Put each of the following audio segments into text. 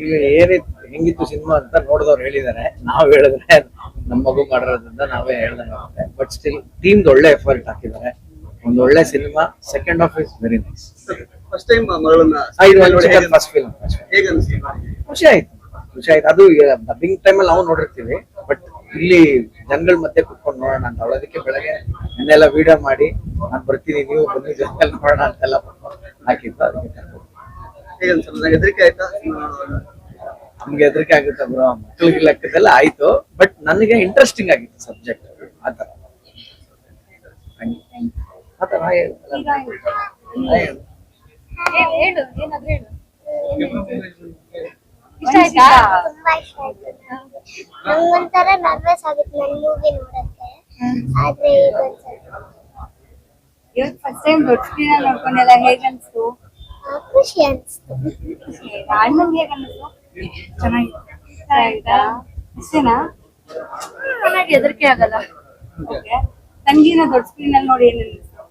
ಈಗ ಏನಿತ್ತು ಹೆಂಗಿತ್ತು ಸಿನಿಮಾ ಅಂತ ನೋಡಿದವ್ರು ಹೇಳಿದ್ದಾರೆ ನಾವ್ ಹೇಳಿದ್ರೆ ನಮ್ಮ ಮಗು ಮಾಡಿರೋದ್ರಿಂದ ನಾವೇ ಹೇಳ್ದಂಗೆ ಬಟ್ ಸ್ಟಿಲ್ ಟೀಮ್ ಒಳ್ಳೆ ಎಫರ್ಟ್ ಹಾಕಿದ್ದಾರೆ. ಒಂದ್ ಒಳ್ಳೆ cinema second half is very nice first time first film ಖುಷಿ ಆಯ್ತು. ಖುಷಿ ಆಯ್ತು. ಅದು ಡಬ್ಬಿಂಗ್ ಅಲ್ಲಿ ನಾವು ನೋಡಿರ್ತೀವಿ. ಬಟ್ ಇಲ್ಲಿ ಜನಗಳ ಮಧ್ಯೆ ಕುತ್ಕೊಂಡು ನೋಡೋಣ ಅಂತ. ಅವಳೋದಕ್ಕೆ ಬೆಳಗ್ಗೆ ನೆನ್ನೆಲ್ಲ ವಿಡಿಯೋ ಮಾಡಿ ನಾನು ಬರ್ತೀನಿ ನೀವು ಬಂದು ಜೊತೆಲಿ ನೋಡೋಣ ಅಂತೆಲ್ಲ ಹಾಕಿತ್ತು. ಅದಕ್ಕೆ ಹೆದರಿಕೆ ಆಯ್ತಾ? ನಮ್ಗೆ ಹೆದರಿಕೆ ಆಗುತ್ತೆ ಬ್ರೋ. ಮಕ್ಳಿಗೆ ಲೆಕ್ಕದೆಲ್ಲ ಆಯ್ತು. ಬಟ್ ನನಗೆ ಇಂಟ್ರೆಸ್ಟಿಂಗ್ ಆಗಿತ್ತು ಸಬ್ಜೆಕ್ಟ್ ಆತರ ಆತರ ಈಗ ಹೇಳು. ಹೇಳು. ಏನಾದ್ರು ಹೇಳು. ಇಷ್ಟ ಆಯ್ತಾ? ತುಂಬಾ ಇಷ್ಟ ಆಯ್ತು. ನಂಗೊಂಥರ ನರ್ವಸ್ ಆಗಿತ್ತು. ನನ್ ಮೂವಿ ನೋಡಕ್ಕೆ. ಆದ್ರೆ ಈಗ ಒಂದ್ಸಲ. ಇವತ್ತು ಫಸ್ಟ್ ಟೈಮ್ ದೊಡ್ಡ ಸ್ಕ್ರೀನ್ ನೋಡ್ಕೊಂಡೆಲ್ಲ ಹೇಗೆ ಅನ್ಸ್ತು ಆ, ಖುಷಿ ಅನ್ಸ್ತು ಅಣ್ಣಂಗೆ ಚೆನ್ನಾಗಿತ್ತು ಇಷ್ಟೇನಾ ಚೆನ್ನಾಗಿ ಹೆದರಿಕೆ ಆಗಲ್ಲ. ಓಕೆ ತಂಗಿನ ದೊಡ್ಡ ಸ್ಕ್ರೀನ್ ಅಲ್ಲಿ ನೋಡಿ ಏನ್ ಅನ್ಸ್ತು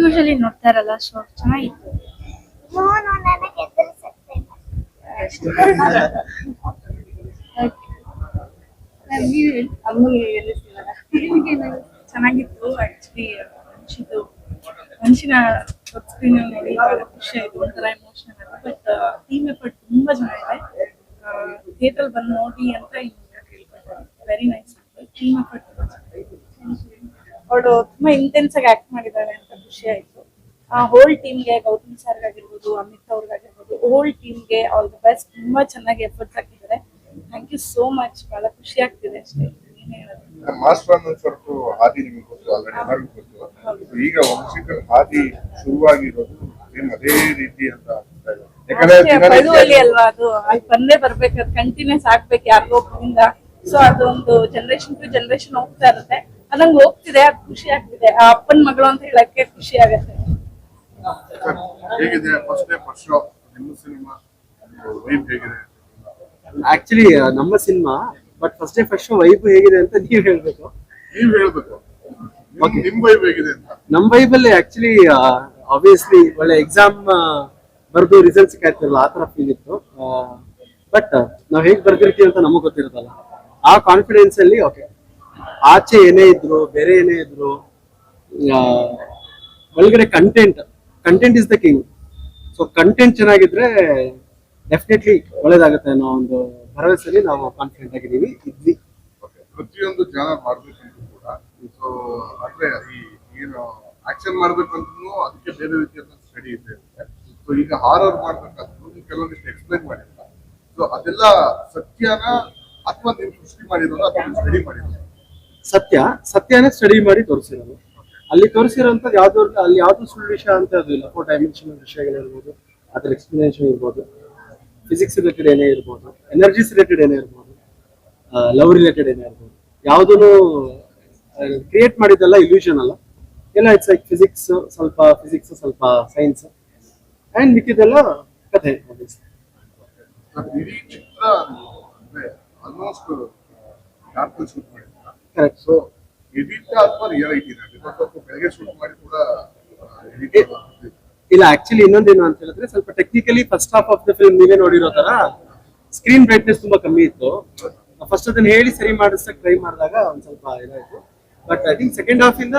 ಯೂಶಲಿ ನೋಡ್ತಾರಲ್ಲ ಸೊ ಚೆನ್ನಾಗಿತ್ತು. ನೋ ನನಗೆ ಚೆನ್ನಾಗಿತ್ತು ಆಕ್ಚುಲಿ ಮನುಷ್ಯದು ಮನುಷ್ಯನ ಸ್ಕ್ರೀನ್ ನೋಡಿ ಬಹಳ ಖುಷಿ ಆಯ್ತು ಒಂಥರ ಎಮೋಷನಲ್ ಆಯ್ತು ಬಟ್ ಟೀಮ್ ಎಫರ್ಟ್ ತುಂಬಾ ಚೆನ್ನಾಗಿದೆ ಥಿಯೇಟರ್ ಬಂದು ನೋಡಿ ಅಂತ ವೆರಿ ನೈಸ್ ಟೀಮ್ ಎಫರ್ಟ್ ತುಂಬಾ ಚೆನ್ನಾಗಿದೆ ಅವಳು ತುಂಬಾ ಇಂಟೆನ್ಸ್ ಆಗಿ ಆಕ್ಟ್ ಮಾಡಿದ್ದಾಳೆ ಅಂತ ಖುಷಿ ಆಯ್ತು. ಹೋಲ್ ಟೀಮ್ಗೆ ಗೌತಮ್ ಸರ್ ಆಗಿರ್ಬೋದು, ಅಮಿತ್ ಅವ್ರಿಗಾಗಿರ್ಬೋದು ಹೋಲ್ ಟೀಮ್ಗೆ ದ ಬೆಸ್ಟ್ ತುಂಬಾ ಚೆನ್ನಾಗಿ ಎಫರ್ಟ್ಸ್ ಹಾಕಿದ್ದಾರೆ. ಥ್ಯಾಂಕ್ ಯು ಸೋ ಮಚ್ ಬಹಳ ಖುಷಿ ಆಗ್ತಿದೆ ಅಷ್ಟೇ. ಏನ್ ಹೇಳೋದು ಮಾಸ್ಟರ್ ಅನ್ನೋ ಸ್ವಲ್ಪ ಹಾದಿ ನಿಮಗೆ ಗೊತ್ತು ಆಲ್ರೆಡಿ ಎಲ್ಲರಿಗೂ ಗೊತ್ತು. ಈಗ ವಂಶಿಕರ ಹಾದಿ ಶುರುವಾಗಿರೋದು ಸೇಮ್ ಅದೇ ರೀತಿ ಅಂತ ಯಾಕಂದ್ರೆ ಅಲ್ವಾ ಅದು? ಅಲ್ಲಿ ಬಂದೇ ಬರ್ಬೇಕು ಅದು ಕಂಟಿನ್ಯೂಸ್ ಆಗ್ಬೇಕು ಯಾರಿಗೋ ಒಬ್ಬರಿಂದ ಸೊ ಅದೊಂದು ಜನರೇಷನ್ ಟು ಜನರೇಷನ್ ಹೋಗ್ತಾ ಇರುತ್ತೆ. ಅದಂಗ್ ಹೋಗ್ತಿದೆ ಅದು ಖುಷಿ ಆಗ್ತಿದೆ. ಆ ಅಪ್ಪನ ಮಗಳು ಅಂತ ಹೇಳಕ್ಕೆ ಖುಷಿ ಆಗತ್ತೆ. ಹೇಗಿದೆ ಫಸ್ಟ್ ಡೇ ಫಸ್ಟ್ ಶೋ ನಿಮ್ಮ ಸಿನಿಮಾ ಹೇಗಿದೆ? ಆಕ್ಚುಲಿ ನಮ್ಮ cinema but first day first vibe ಹೇಗಿದೆ ಅಂತ ನೀವ್ ಹೇಳ್ಬೇಕು. ನೀವ್ ಹೇಳ್ಬೇಕು. ನಿಮ್- Okay. ನಿಮ್ ವೈಬ್ ಹೇಗಿದೆ ಅಂತ. ನಮ್ ವೈಬಲ್ಲಿ ಆಕ್ಚುಲಿ ಆಬ್ವಿಯಸ್ಲಿ ಒಳ್ಳೆ ಎಕ್ಸಾಮ್ ಬರ್ದು ರಿಸಲ್ಟ್ಸ್ ಕಾಯ್ತಿರಲ್ಲ ಆ ತರ ಫೀಲ್ ಇತ್ತು. ಬಟ್ ನಾವ್ ಹೇಗ್ ಬರ್ದಿರ್ತೀವಿ ಅಂತ ನಮಗ್ ಗೊತ್ತಿರುತ್ತಲ್ಲ. ಆ ಕಾನ್ಫಿಡೆನ್ಸ್ ಅಲ್ಲಿ ಓಕೆ ಆಚೆ ಏನೇ ಇದ್ರು ಬೇರೆ ಏನೇ ಇದ್ರು ಆ, ಒಳಗಡೆ content content is the king so content ಚೆನ್ನಾಗಿದ್ರೆ ಡೆಫಿನೆಟ್ಲಿ ಒಳ್ಳೇದಾಗುತ್ತೆ ಅನ್ನೋ ಒಂದು ಭರವಸೆಯಲ್ಲಿ ನಾವು ಕಾನ್ಫಿಡೆಂಟ್ ಆಗಿದ್ದೀವಿ. ಇದ್ವಿ. ಪ್ರತಿಯೊಂದು ಜನ ಮಾಡ್ಬೇಕಂತ ಕೂಡ ಸೊ ಅಂದ್ರೆ ಈ ಏನು ಆಕ್ಷನ್ ಮಾಡ್ಬೇಕಂತೂ ಅದಕ್ಕೆ ಬೇರೆ ರೀತಿಯಾದ ಸ್ಟಡಿ ಇದೆ ಸೊ ಈಗ ಹಾರರ್ ಮಾಡ್ಬೇಕಾದ್ರು ಕೆಲವೊಂದಿಷ್ಟು ಎಕ್ಸ್ಪ್ಲೈನ್ ಮಾಡಿಲ್ಲ. ಸೊ ಅದೆಲ್ಲ ಸತ್ಯನ ಅಥವಾ ನೀವು ಸೃಷ್ಟಿ ಮಾಡಿರೋದು ಅಥವಾ ಸ್ಟಡಿ ಮಾಡಿರೋದು ಸತ್ಯ ಸತ್ಯನೇ ಸ್ಟಡಿ ಮಾಡಿ ತೋರಿಸಿರೋದು. ಅಲ್ಲಿ ತೋರಿಸಿರೋಂಥದ್ದು ಯಾವ್ದು ಅಲ್ಲಿ ಯಾವ್ದು ಸುಳ್ಳು ವಿಷಯ ಅಂತ ಅದು ಇಲ್ಲ. ಫೋರ್ ಡೈಮೆನ್ಷನಲ್ ವಿಷಯಗಳಿರ್ಬೋದು ಅದ್ರ ಎಕ್ಸ್ಪ್ಲನೇಷನ್ ಇರ್ಬೋದು. ಫಿಸಿಕ್ಸ್ ರಿಲೇಟೆಡ್ ಏನೇ ಇರ್ಬೋದು ಎನರ್ಜಿಸ್ ರಿಲೇಟೆಡ್ ಏನೇ ಇರ್ಬೋದು ಲವ್ ರಿಲೇಟೆಡ್ ಏನೇ ಇರ್ಬೋದು ಯಾವುದೂ ಕ್ರಿಯೇಟ್ ಮಾಡಿದ್ದೆಲ್ಲ ಇಲ್ಯೂಷನ್ ಅಲ್ಲ. ಎಲ್ಲ ಇಟ್ಸ್ ಲೈಕ್ ಫಿಸಿಕ್ಸ್ ಸ್ವಲ್ಪ ಫಿಸಿಕ್ಸ್ ಸ್ವಲ್ಪ ಸೈನ್ಸ್ ಆ್ಯಂಡ್ ಮಿಕ್ಕಿದೆಲ್ಲ ಕಥೆ obviously. ಇಲ್ಲ ಆಕ್ಚುಲಿ ಇನ್ನೊಂದೇನು ಅಂತ ಹೇಳಿದ್ರೆ ಸ್ವಲ್ಪ technically first half of the film ನೀವೇ ನೋಡಿರೋ ತರ ಸ್ಕ್ರೀನ್ ಬ್ರೈಟ್ನೆಸ್ ತುಂಬಾ ಕಮ್ಮಿ ಇತ್ತು. ಫಸ್ಟ್ ಅದನ್ನ ಹೇಳಿ ಸರಿ ಮಾಡಿಸಕ್ ಟ್ರೈ ಮಾಡಿದಾಗ ಒಂದ್ ಸ್ವಲ್ಪ ಇದಾಯ್ತು. But I think second half ಇಂದ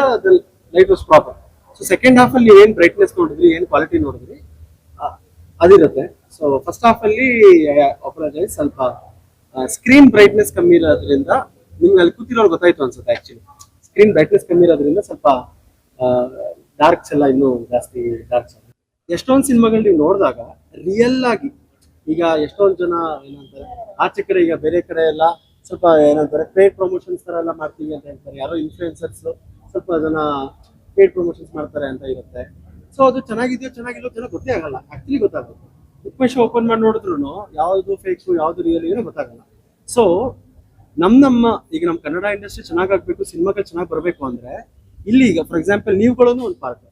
light was proper so second half ಅಲ್ಲಿ ಏನ್ ಬ್ರೈಟ್ನೆಸ್ ನೋಡಿದ್ರಿ, ಏನ್ ಕ್ವಾಲಿಟಿ ನೋಡಿದ್ರಿ ಅದಿರುತ್ತೆ. ಸೊ ಫಸ್ಟ್ ಹಾಫ್ ಅಲ್ಲಿ ಅಪ್ರಜೈಸ್ ಸ್ವಲ್ಪ ಸ್ಕ್ರೀನ್ ಬ್ರೈಟ್ನೆಸ್ ಕಮ್ಮಿ ಇರೋದ್ರಿಂದ ನಿಮ್ಗೆ ಅಲ್ಲಿ ಕೂತಿರೋರು ಗೊತ್ತಾಯ್ತು ಅನ್ಸುತ್ತೆ ಆಕ್ಚುಲಿ ಸ್ಕ್ರೀನ್ ಬ್ರೈಟ್ನೆಸ್ ಕಮ್ಮಿ ಇರೋದ್ರಿಂದ ಸ್ವಲ್ಪ ಡಾರ್ಕ್ಸ್ ಎಲ್ಲ ಇನ್ನು ಜಾಸ್ತಿ ಡಾರ್ಕ್ಸ್ ಎಷ್ಟೊಂದು ಸಿನಿಮಾಗಳು ನೀವು ನೋಡಿದಾಗ ರಿಯಲ್ ಆಗಿ, ಈಗ ಎಷ್ಟೊಂದು ಜನ ಏನಂತಾರೆ, ಆಚೆ ಕಡೆ ಈಗ ಬೇರೆ ಕಡೆ ಎಲ್ಲ ಸ್ವಲ್ಪ ಏನಂತಾರೆ ಪೇಡ್ ಪ್ರಮೋಷನ್ಸ್ ತರ ಎಲ್ಲ ಮಾಡ್ತೀವಿ ಅಂತ ಹೇಳ್ತಾರೆ. ಯಾರೋ ಇನ್ಫ್ಲೂಯೆನ್ಸರ್ಸ್ ಸ್ವಲ್ಪ ಜನ ಪೇಡ್ ಪ್ರಮೋಷನ್ಸ್ ಮಾಡ್ತಾರೆ ಅಂತ ಇರುತ್ತೆ. ಸೊ ಅದು ಚೆನ್ನಾಗಿದೆಯೋ ಚೆನ್ನಾಗಿಲ್ಲೋ ಜನ ಗೊತ್ತೇ ಆಗಲ್ಲ. ಆಕ್ಚುಲಿ ಗೊತ್ತಾಗುತ್ತೆ ಉಪೇಶ್ ಓಪನ್ ಮಾಡಿ ನೋಡಿದ್ರು ಯಾವ್ದು ಫೇಕ್ಸು ಯಾವ್ದು ರಿಯಲ್ ಏನೋ ಗೊತ್ತಾಗಲ್ಲ. ಸೊ ನಮ್ ನಮ್ಮ, ಈಗ ನಮ್ಮ ಕನ್ನಡ ಇಂಡಸ್ಟ್ರಿ ಚೆನ್ನಾಗಾಗಬೇಕು ಸಿನಿಮಾಗಳು ಚೆನ್ನಾಗಿ ಬರಬೇಕು ಅಂದ್ರೆ ಇಲ್ಲಿ ಈಗ ಫಾರ್ ಎಕ್ಸಾಂಪಲ್ ನೀವುಗಳು ಒಂದು ಪಾರ್ಟ್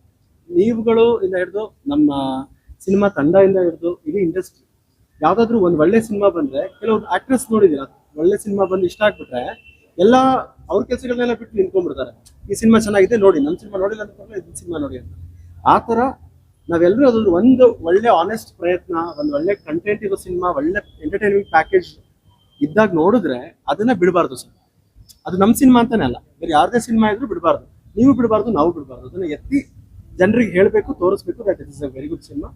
ನೀವುಗಳು ಇಂದ ಹಿಡಿದು ನಮ್ಮ ಸಿನಿಮಾ ತಂಡದಿಂದ ಹಿಡಿದು ಇಡೀ ಇಂಡಸ್ಟ್ರಿ ಯಾವ್ದಾದ್ರು ಒಂದ್ ಒಳ್ಳೆ ಸಿನಿಮಾ ಬಂದ್ರೆ ಕೆಲವೊಂದು ಆಕ್ಟ್ರೆಸ್ ನೋಡಿದೀರ? ಒಳ್ಳೆ ಸಿನಿಮಾ ಬಂದು ಇಷ್ಟ ಆಗ್ಬಿಟ್ರೆ ಎಲ್ಲ ಅವ್ರ ಕೆಲಸಗಳನ್ನೆಲ್ಲ ಬಿಟ್ಟು ನಿಂತ್ಕೊಂಡ್ಬಿಡ್ತಾರೆ. ಈ ಸಿನಿಮಾ ಚೆನ್ನಾಗಿದೆ, ನೋಡಿ. ನಮ್ಮ ಸಿನಿಮಾ ನೋಡಿಲ್ಲ ಅಂತ ಇದು ಸಿನಿಮಾ ನೋಡಿ ಅಂತ. ಆ ತರ ನಾವೆಲ್ಲರೂ ಅದ್ರ ಒಂದು ಒಳ್ಳೆ ಆನೆಸ್ಟ್ ಪ್ರಯತ್ನ, ಒಂದು ಒಳ್ಳೆ ಕಂಟೆಂಟ್ ಇರೋ ಸಿನಿಮಾ, ಒಳ್ಳೆ ಎಂಟರ್ಟೈನ್ಮೆಂಟ್ ಪ್ಯಾಕೇಜ್ ಇದ್ದಾಗ ನೋಡಿದ್ರೆ ಅದನ್ನ ಬಿಡಬಾರ್ದು ಸರ್. ಅದು ನಮ್ಮ ಸಿನಿಮಾ ಅಂತಾನೆ ಅಲ್ಲ. ಬೇರೆ ಯಾರದೇ ಸಿನಿಮಾ ಇದ್ರೂ ಬಿಡಬಾರ್ದು. ನೀವು ಬಿಡಬಾರ್ದು ನಾವು ಬಿಡಬಾರ್ದು. ಅದನ್ನ ಎತ್ತಿ ಜನರಿಗೆ ಹೇಳಬೇಕು ತೋರಿಸ್ಬೇಕು. That is a very good cinema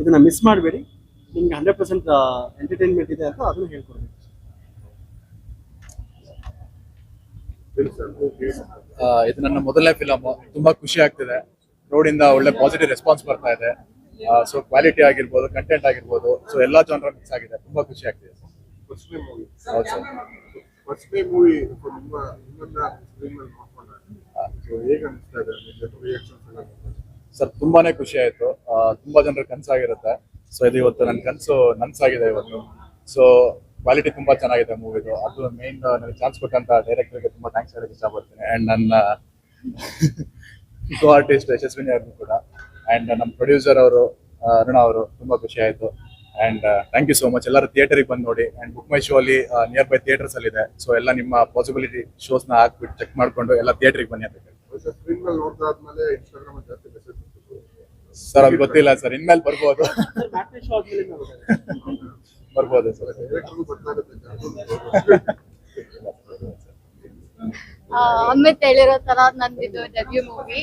ಇದನ್ನ ಮಿಸ್ ಮಾಡಬೇಡಿ. ನಿಮ್ಗೆ ಹಂಡ್ರೆಡ್ ಪರ್ಸೆಂಟ್ ಎಂಟರ್ಟೈನ್ಮೆಂಟ್ ಇದೆ ಅಂತ ಅದನ್ನು ಹೇಳ್ಕೊಡ್ಬೇಕು. ಇದು ನನ್ನ ಮೊದಲನೇ ಫಿಲಮ್ ತುಂಬಾ ಖುಷಿ ಆಗ್ತಿದೆ. ರೋಡಿಂದ ಒಳ್ಳೆ ಪಾಸಿಟಿವ್ ರೆಸ್ಪಾನ್ಸ್ ಬರ್ತಾ ಇದೆ. ಸೊ ಕ್ವಾಲಿಟಿ ಆಗಿರ್ಬೋದು ಕಂಟೆಂಟ್ ಆಗಿರ್ಬೋದು ಸೊ ಎಲ್ಲಾ ಜನರ ಮಿಕ್ಸ್ ಆಗಿದೆ. ತುಂಬಾ ಖುಷಿ ಆಗ್ತಿದೆ ಫಸ್ಟ್ ಡೇ ಮೂವಿ ಹೌದು ಸರ್ ಫಸ್ಟ್ ಡೇ ಮೂವಿ ನಿಮ್ಮ ನಿಮ್ಮನ್ನ ಸ್ಕ್ರೀನ್ ಮೇಲೆ ನೋಡ್ಕೊಂಡಾಗ ಸೊ ಹೇಗೆ ಅನಿಸ್ತಾ ಇದೆ ರಿಯಾಕ್ಷನ್ಸ್ ಎಲ್ಲ ಸರ್ ತುಂಬಾನೇ ಖುಷಿ ಆಯ್ತು. ತುಂಬಾ ಜನರ ಕನಸಾಗಿರುತ್ತೆ. ಸೊ ಇದು ಇವತ್ತು ನನ್ನ ಕನಸು, ನನ್ಸಾಗಿದೆ ಇವತ್ತು. ಸೊ ಕ್ವಾಲಿಟಿ ತುಂಬಾ ಚೆನ್ನಾಗಿದೆ ಮೂವಿದು. ಅದು ಮೇನ್ ನನಗೆ ಚಾನ್ಸ್ ಕೊಟ್ಟಂತ ಡೈರೆಕ್ಟರ್ಗೆ ತುಂಬಾ ಥ್ಯಾಂಕ್ಸ್ ಹೇಳಕ್ಕೆ ಇಷ್ಟಪಡ್ತೀನಿ. ಅಂಡ್ ನನ್ನ ಕೋ ಆರ್ಟಿಸ್ಟ್ ಯಶಸ್ವಿನಿ ಅವ್ರಿಗೂ ಕೂಡ. ಅಂಡ್ ನಮ್ಮ ಪ್ರೊಡ್ಯೂಸರ್ ಅವರು ಅರುಣ ಅವರು ತುಂಬಾ ಖುಷಿ ಆಯ್ತು. And thank you so much ಎಲ್ಲರೂ ಥಿಯೇಟರಿಗೆ ಬಂದು ನೋಡಿ. ಅಂಡ್ ಬುಕ್ ಮೈ ಶೋ ಅಲ್ಲಿ ನಿಯರ್ ಬೈ ಥಿಯೇಟರ್ಸ್ ಅಲ್ಲಿ ಇದೆ. ಸೊ ಎಲ್ಲ ನಿಮ್ಮ ಪಾಸಿಬಿಲಿಟಿ ಶೋಸ್ನ ಹಾಕ್ಬಿಟ್ಟು ಚೆಕ್ ಮಾಡ್ಕೊಂಡು ಎಲ್ಲ ಥಿಯೇಟರ್ಗೆ ಬನ್ನಿ ಅಂತ ಹೇಳ್ತೀನಿ. ಸ್ಕ್ರೀನ್ ಮೇಲೆ ನೋಡ್ದಾದ್ಮೇಲೆ ಇನ್ಸ್ಟಾಗ್ರಾಮ್ ಜಾಸ್ತಿ ಮೆಸೇಜ್ ಸರ್, ಅದು ಗೊತ್ತಿಲ್ಲ ಸರ್. ಇನ್ಮೇಲೆ ಬರ್ಬೋದು. ಬರ್ಬೋದು ಸರ್. ಅಮಿತ್ ಹೇಳಿರೋ ತರ ನಂದಿದು ಡೆಬ್ಯೂ ಮೂವಿ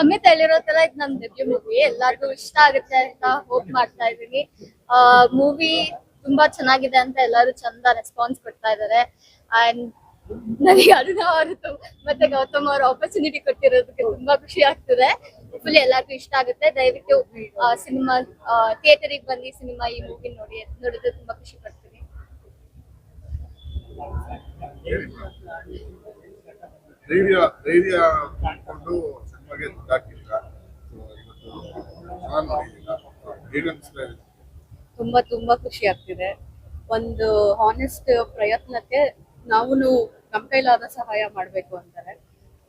ಅಮಿತ್ ಹೇಳಿರೋ ತರ ಇದು ನನ್ ಡೆಬ್ಯೂ ಮೂವಿ ಎಲ್ಲಾರ್ಗು ಇಷ್ಟ ಆಗುತ್ತೆ ಅಂತ ಹೋಪ್ ಮಾಡ್ತಾ ಇದೀನಿ ಮೂವಿ ತುಂಬಾ ಚೆನ್ನಾಗಿದೆ ಅಂತ ಎಲ್ಲಾರು ಚಂದ ರೆಸ್ಪಾನ್ಸ್ ಕೊಡ್ತಾ ಇದಾರೆ. ಅಂಡ್ ನನಗೆ ಅರುಣ ಅವರು ಮತ್ತೆ ಗೌತಮ್ ಅವರು ಆಪರ್ಚುನಿಟಿ ಕೊಟ್ಟಿರೋದಕ್ಕೆ ತುಂಬಾ ಖುಷಿ ಆಗ್ತಿದೆ. ಫುಲ್ ಎಲ್ಲರಿಗೂ ಇಷ್ಟ ಆಗುತ್ತೆ. ದಯವಿಟ್ಟು ಸಿನಿಮಾ ಥಿಯೇಟರಿಗೆ ಬಂದು ಸಿನಿಮಾ ಈ ಮೂವಿ ನೋಡಿ ನೋಡಿದ್ರೆ ತುಂಬಾ ಖುಷಿ ಪಡ್ತೀನಿ. ಧೈರ್ಯ ಧೈರ್ಯ ಮಾಡಿಕೊಂಡು ಸಿನಿಮಾಗೆ ದುಡ್ಡಾಕಿಲ್ಲ ತುಂಬಾ ತುಂಬಾ ಖುಷಿ ಆಗ್ತಿದೆ. ಒಂದು ಹಾನೆಸ್ಟ್ ಪ್ರಯತ್ನಕ್ಕೆ ನಾವು ನಮ್ಮ ಕೈಲಾದ ಸಹಾಯ ಮಾಡಬೇಕು ಅಂತಾರೆ.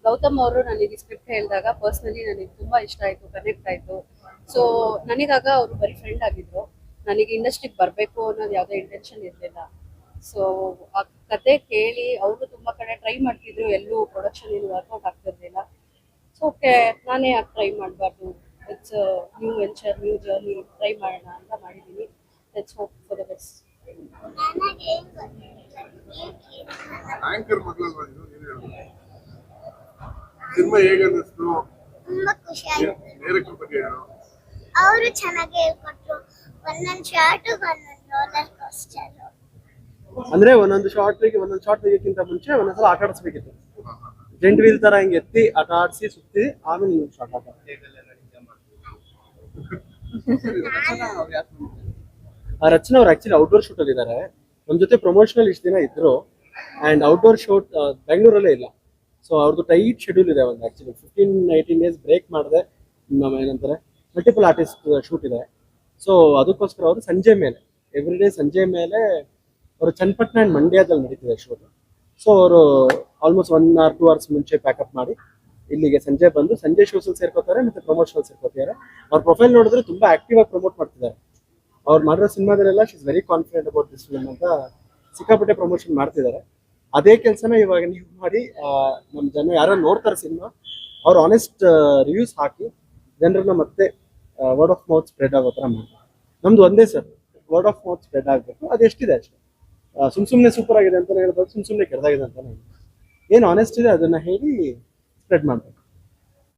ಗೌತಮ್ ಅವರು ನನಗೆ ಸ್ಕ್ರಿಪ್ಟ್ ಹೇಳಿದಾಗ ಪರ್ಸ್ನಲಿ ನನಗೆ ತುಂಬಾ ಇಷ್ಟ ಆಯ್ತು ಕನೆಕ್ಟ್ ಆಯ್ತು. ಸೊ ನನಗಾಗ ಅವರು ಬರೀ ಫ್ರೆಂಡ್ ಆಗಿದ್ರು. ನನಗೆ ಇಂಡಸ್ಟ್ರಿಗೆ ಬರಬೇಕು ಅನ್ನೋದು ಯಾವುದೇ ಇಂಟೆನ್ಷನ್ ಇರಲಿಲ್ಲ. ಸೊ ಆ ಕತೆ ಕೇಳಿ ಅವರು ತುಂಬಾ ಕಡೆ ಟ್ರೈ ಮಾಡ್ತಿದ್ರು, ಎಲ್ಲೂ ಪ್ರೊಡಕ್ಷನ್ ಏನು ವರ್ಕೌಟ್ ಆಗ್ತಿರ್ಲಿಲ್ಲ. ಸೊ ಓಕೆ ನಾನೇ ಯಾಕೆ ಟ್ರೈ ಮಾಡಬಾರ್ದು. It's new venture new journey try ಮಾಡೋಣ ಅಂತ ಮಾಡಿದ್ದೀನಿ let's hope for the best ನನಗೆ ಏನ್ ಗೊತ್ತಿಲ್ಲ ಆಂಕರ್ ಮಗಳಲ್ವಾ ಇದು? ನೀನು ಹೇಳ್ಬೋದು ಸಿನಿಮಾ ಹೇಗೆ ಅನ್ನಿಸ್ತು ತುಂಬಾ ಖುಷಿ ಆಯ್ತು. ಬಗ್ಗೆ ಹೇಳು. ಅವರು ಚೆನ್ನಾಗಿ ಹೇಳ್ಕೊಟ್ರು. ಒಂದೊಂದು ಶಾರ್ಟ್ ಒಂದೊಂದು ರೋಲರ್ ಕೋಸ್ಟರ್ ಅಂದ್ರೆ ಒಂದೊಂದು ಶಾರ್ಟ್ ಒಂದೊಂದು ಶಾರ್ಟ್ ತೆಗಿಯಕ್ಕಿಂತ ಮುಂಚೆ ಒಂದೊಂದ್ಸಲ ಆಟ ಆಡಿಸ್ಬೇಕಿತ್ತು ಜೆಂಟ್ ವೀಲ್ ತರ ಹಿಂಗೆ ಎತ್ತಿ ಆಟ ಆಡಿಸಿ ಸುತ್ತಿ ಆಮೇಲೆ ನೀವು ಶಾರ್ಟ್ ಆಟ. ಆ ರಚನಾ ಅವ್ರು ಆಕ್ಚುಲಿ ಔಟ್ಡೋರ್ ಶೂಟ್ ಅಲ್ಲಿ ಇದ್ದಾರೆ ನಮ್ಮ ಜೊತೆ ಪ್ರಮೋಷನಲ್ ಇಷ್ಟು ದಿನ ಇದ್ರು. ಅಂಡ್ ಔಟ್ಡೋರ್ ಶೂಟ್ ಬೆಂಗಳೂರಲ್ಲೇ ಇಲ್ಲ. ಸೊ ಅವ್ರದ್ದು ಟೈಟ್ ಶೆಡ್ಯೂಲ್ ಇದೆ ಒಂದು actually fifteen eighteen days break ಮಾಡಿದೆ ಏನಂತಾರೆ ಮಲ್ಟಿಪಲ್ ಆರ್ಟಿಸ್ಟ್ ಶೂಟ್ ಇದೆ. ಸೊ ಅದಕ್ಕೋಸ್ಕರ ಅವರು ಸಂಜೆ ಮೇಲೆ ಎವ್ರಿ ಡೇ ಸಂಜೆ ಮೇಲೆ, ಅವರು ಚನ್ನಪಟ್ಟಣ ಆ್ಯಂಡ್ ಮಂಡ್ಯದಲ್ಲಿ ನಡೀತಿದೆ ಶೂಟ್ ಸೊ ಅವರು almost one or two hours ಮುಂಚೆ ಪ್ಯಾಕಪ್ ಮಾಡಿ, ಇಲ್ಲಿಗೆ ಸಂಜೆ ಬಂದು ಸಂಜೆ ಶೋಸಲ್ಲಿ ಸೇರ್ಕೋತಾರೆ, ಮತ್ತೆ ಪ್ರಮೋಷನಲ್ ಸೇರ್ಕೋತಿದ್ದಾರೆ ಅವ್ರ ಪ್ರೊಫೈಲ್ ನೋಡಿದ್ರೆ ತುಂಬ ಆಕ್ಟಿವ್ ಆಗಿ ಪ್ರಮೋಟ್ ಮಾಡ್ತಿದ್ದಾರೆ. ಅವ್ರು ಮಾಡಿರೋ ಸಿನಿಮಾದಲ್ಲೆಲ್ಲ she is very confident about this film ಅಂತ ಸಿಕ್ಕಾಪಟ್ಟೆ ಪ್ರಮೋಷನ್ ಮಾಡ್ತಿದ್ದಾರೆ. ಅದೇ ಕೆಲಸನ ಇವಾಗ ನೀವು ಮಾಡಿ ನಮ್ಮ ಜನ ಯಾರೋ ನೋಡ್ತಾರೆ ಸಿನಿಮಾ, ಅವ್ರು ಆನೆಸ್ಟ್ ರಿವ್ಯೂಸ್ ಹಾಕಿ ಜನರನ್ನ ಮತ್ತೆ ವರ್ಡ್ ಆಫ್ ಮೌತ್ ಸ್ಪ್ರೆಡ್ ಆಗೋ ಥರ ನಮ್ದು ಒಂದೇ sir word of mouth spread ಆಗಬೇಕು. ಅದೆಷ್ಟಿದೆ ಅಷ್ಟೇ. ಸುಮ್ ಸುಮ್ಮನೆ ಸೂಪರ್ ಆಗಿದೆ ಅಂತ ಹೇಳ್ಬೋದು, ಸುಮ್ ಸುಮ್ಮನೆ ಕೆಟ್ಟದಾಗಿದೆ ಅಂತ ಏನು ಆನೆಸ್ಟ್ ಇದೆ ಅದನ್ನ ಹೇಳಿ ಸ್ಪ್ರೆಡ್ ಮಾಡ್ಬೇಕು.